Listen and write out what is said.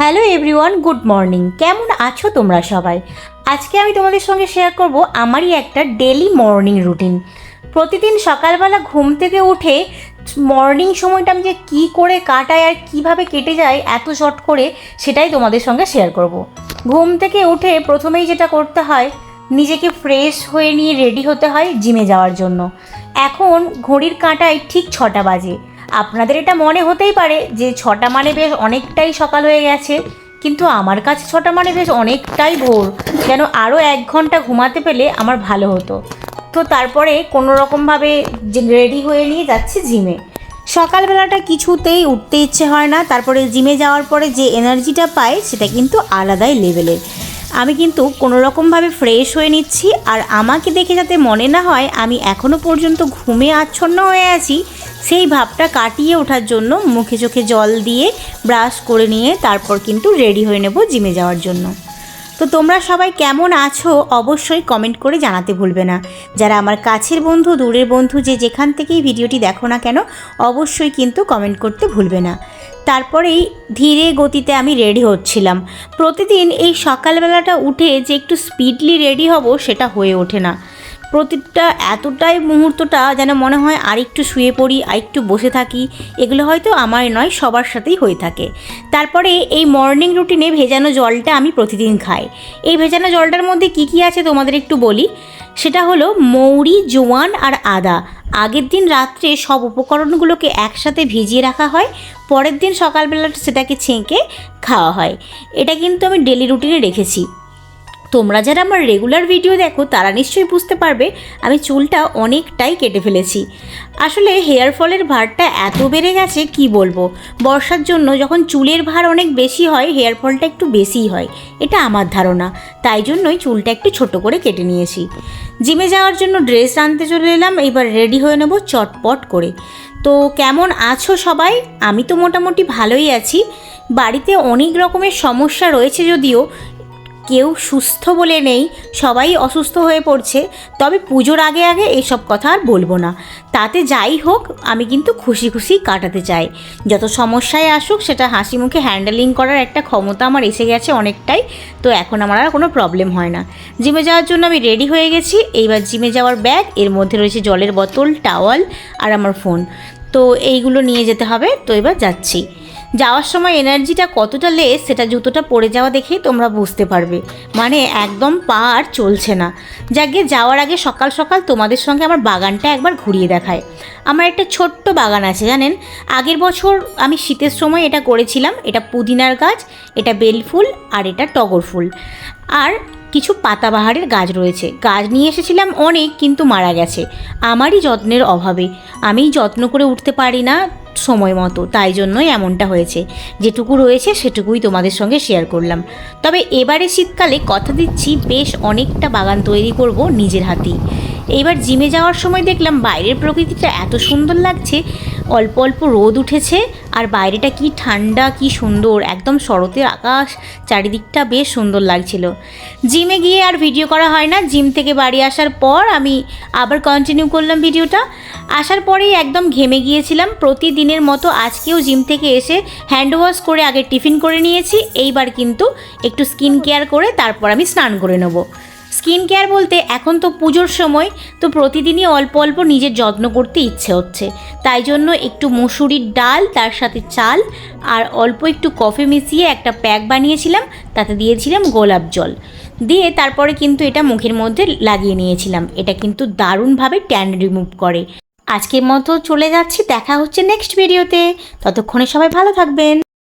Hello everyone, good morning. কেমন আছো তোমরা সবাই? আজকে আমি তোমাদের সঙ্গে শেয়ার করব আমারই একটা ডেলি মর্নিং রুটিন। প্রতিদিন সকালবেলা ঘুম থেকে উঠে মর্নিং সময়টা আমি যে কী করে কাটাই আর কীভাবে কেটে যায়, এত শর্ট করে সেটাই তোমাদের সঙ্গে শেয়ার করব। ঘুম থেকে উঠে প্রথমেই যেটা করতে হয়, নিজেকে ফ্রেশ হয়ে নিয়ে রেডি হতে হয় জিমে যাওয়ার জন্য। এখন ঘড়ির কাঁটায় ঠিক ছটা বাজে। আপনাদের এটা মনে হতেই পারে যে ছটা মানে বেশ অনেকটাই সকাল হয়ে গেছে, কিন্তু আমার কাছে ছটা মানে বেশ অনেকটাই ভোর। যেন আরও এক ঘণ্টা ঘুমাতে পেলে আমার ভালো হতো। তো তারপরে কোনো রকমভাবে রেডি হয়ে নিয়ে যাচ্ছি জিমে। সকালবেলাটা কিছুতেই উঠতে ইচ্ছে হয় না, তারপরে জিমে যাওয়ার পরে যে এনার্জিটা পাই সেটা কিন্তু আলাদাই লেভেলের। আমি কিন্তু কোনো রকমভাবে ফ্রেশ হয়ে নিচ্ছি, আর আমাকে দেখে যাতে মনে না হয় আমি এখনও পর্যন্ত ঘুমে আচ্ছন্ন হয়ে আছি সেই ভাবটা কাটিয়ে ওঠার জন্য মুখে চোখে জল দিয়ে ব্রাশ করে নিয়ে তারপর কিন্তু রেডি হয়ে নেব জিমে যাওয়ার জন্য। তো তোমরা সবাই কেমন আছো অবশ্যই কমেন্ট করে জানাতে ভুলবে না। যারা আমার কাছের বন্ধু, দূরের বন্ধু যে যেখান থেকেই ভিডিওটি দেখো না কেন, অবশ্যই কিন্তু কমেন্ট করতে ভুলবে না। তারপরেই ধীরে গতিতে আমি রেডি হচ্ছিলাম। প্রতিদিন এই সকালবেলাটা উঠে যে একটু স্পিডলি রেডি হব সেটা হয়ে ওঠে না। প্রতিটা এতটাই মুহূর্তটা যেন মনে হয় আর একটু শুয়ে পড়ি আর একটু বসে থাকি। এগুলো হয়তো আমার নয়, সবার সাথেই হয়ে থাকে। তারপরে এই মর্নিং রুটিনে ভেজানো জলটা আমি প্রতিদিন খাই। এই ভেজানো জলটার মধ্যে কি কি আছে তোমাদের একটু বলি? সেটা হলো মৌরি, জোয়ান আর আদা। আগের দিন রাত্রে সব উপকরণগুলোকে একসাথে ভিজিয়ে রাখা হয়। পরের দিন সকালবেলা সেটাকে ছেঁকে খাওয়া হয়। এটা কিন্তু আমি ডেলি রুটিনে রেখেছি। তোমরা যারা আমার রেগুলার ভিডিও দেখো, তারা নিশ্চয়ই বুঝতে পারবে আমি চুলটা অনেকটাই কেটে ফেলেছি। আসলে হেয়ার ফলের ভারটা এত বেড়ে গেছে, কি বলব? বর্ষার জন্য যখন চুলের ভার অনেক বেশি হয় হেয়ার ফলটা একটু বেশিই হয়। এটা আমার ধারণা। তাই জন্যই চুলটা একটু ছোট করে কেটে নিয়েছি। জিমে যাওয়ার জন্য ড্রেস আনতে চলে এলাম, এবার রেডি হয়ে নেব চটপট করে। তো কেমন আছো সবাই? আমি তো মোটামুটি ভালোই আছি। বাড়িতে অনেক রকমের সমস্যা রয়েছে যদিও কেউ সুস্থ বলে নেই, সবাই অসুস্থ হয়ে পড়ছে, তবে পুজোর আগে আগে এইসব কথা আর বলব না। তাতে যাই হোক, আমি কিন্তু খুশি খুশি কাটাতে চাই। যত সমস্যায় আসুক, সেটা হাসি মুখে হ্যান্ডেলিং করার একটা ক্ষমতা আমার এসে গেছে অনেকটাই, তো এখন আমার আর কোনো প্রবলেম হয় না। জিমে যাওয়ার জন্য আমি রেডি হয়ে গেছি, এইবার জিমে যাওয়ার ব্যাগ এর মধ্যে রয়েছে জলের বোতল টাওয়াল আর আমার ফোন তো এইগুলো নিয়ে যেতে হবে, তো এবার যাচ্ছি। যাওয়ার সময় এনার্জিটা কতটা লেস, সেটা জুতোটা পরে যাওয়া দেখেই তোমরা বুঝতে পারবে। মানে একদম পা আর চলছে না। যাকে যাওয়ার আগে সকাল সকাল তোমাদের সঙ্গে আমার বাগানটা একবার ঘুরিয়ে দেখায়। আমার একটা ছোট্ট বাগান আছে, জানেন? আগের বছর আমি শীতের সময় এটা করেছিলাম। এটা পুদিনার গাছ, এটা বেলফুল আর এটা টগর ফুল। আর কিছু পাতাবাহারের গাছ রয়েছে। গাছ নিয়ে এসেছিলাম অনেক, কিন্তু মারা গেছে। আমারই যত্নের অভাবে। আমি যত্ন করে উঠতে পারি না সময় মতো, তাই জন্যই এমনটা হয়েছে। যেটুকু রয়েছে সেটুকুই তোমাদের সঙ্গে শেয়ার করলাম। তবে এবারে শীতকালে কথা দিচ্ছি, বেশ অনেকটা বাগান তৈরি করব নিজের হাতেই। এইবার জিমে যাওয়ার সময় দেখলাম বাইরের প্রকৃতিটা এত সুন্দর লাগছে অল্প অল্প রোদ উঠেছে। আর বাইরেটা কি ঠান্ডা, কি সুন্দর। একদম শরতের আকাশ, চারিদিকটা বেশ সুন্দর লাগছিল। জিমে গিয়ে আর ভিডিও করা হয় না। জিম থেকে বাড়ি আসার পর আমি আবার কন্টিনিউ করলাম ভিডিওটা আসার পরেই একদম ঘেমে গিয়েছিলাম। প্রতিদিনের মতো আজকেও জিম থেকে এসে হ্যান্ড ওয়াশ করে আগে টিফিন করে নিয়েছি। এইবার কিন্তু একটু স্কিন কেয়ার করে তারপর আমি স্নান করে নেব। স্কিন কেয়ার বলতে এখন তো পুজোর সময়, তো প্রতিদিনই অল্প অল্প নিজের যত্ন করতে ইচ্ছে হচ্ছে। তাই জন্য একটু মুসুরির ডাল, তার সাথে চাল, আর অল্প একটু কফি মিশিয়ে একটা প্যাক বানিয়েছিলাম, তাতে দিয়েছিলাম গোলাপ জল। দিয়ে তারপরে কিন্তু এটা মুখের মধ্যে লাগিয়ে নিয়েছিলাম। এটা কিন্তু দারুণভাবে ট্যান রিমুভ করে। আজকের মতো চলে যাচ্ছি, দেখা হচ্ছে নেক্সট ভিডিওতে ততক্ষণে সবাই ভালো থাকবেন।